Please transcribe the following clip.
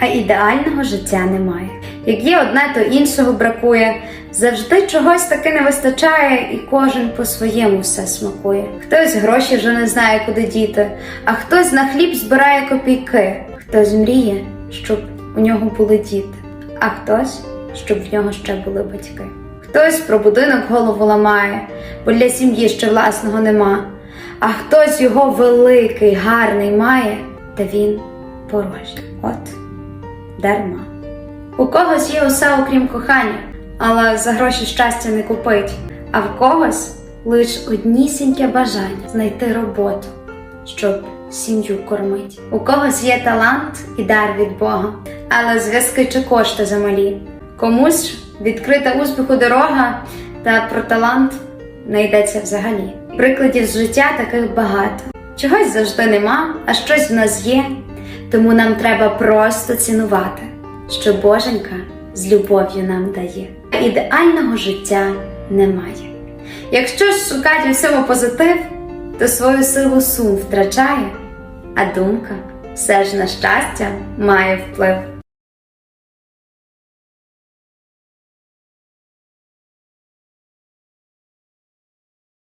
а ідеального життя немає. Як є одне, то іншого бракує. Завжди чогось таки не вистачає, і кожен по-своєму все смакує. Хтось гроші вже не знає, куди діти, а хтось на хліб збирає копійки, хтось мріє, щоб у нього були діти, а хтось, щоб в нього ще були батьки. Хтось про будинок голову ламає, бо для сім'ї ще власного нема. А хтось його великий, гарний має, та він порожній. От дарма. У когось є усе окрім кохання, але за гроші щастя не купить. А в когось лиш однісіньке бажання знайти роботу, щоб сім'ю кормить. У когось є талант і дар від Бога, але зв'язки чи кошти замалі. Комусь відкрита успіху дорога, та про талант не йдеться взагалі. Прикладів з життя таких багато. Чогось завжди нема, а щось в нас є, тому нам треба просто цінувати, що Боженька з любов'ю нам дає. Ідеального життя немає. Якщо ж шукати у всьому позитив, то свою силу сум втрачає, а думка все ж на щастя має вплив.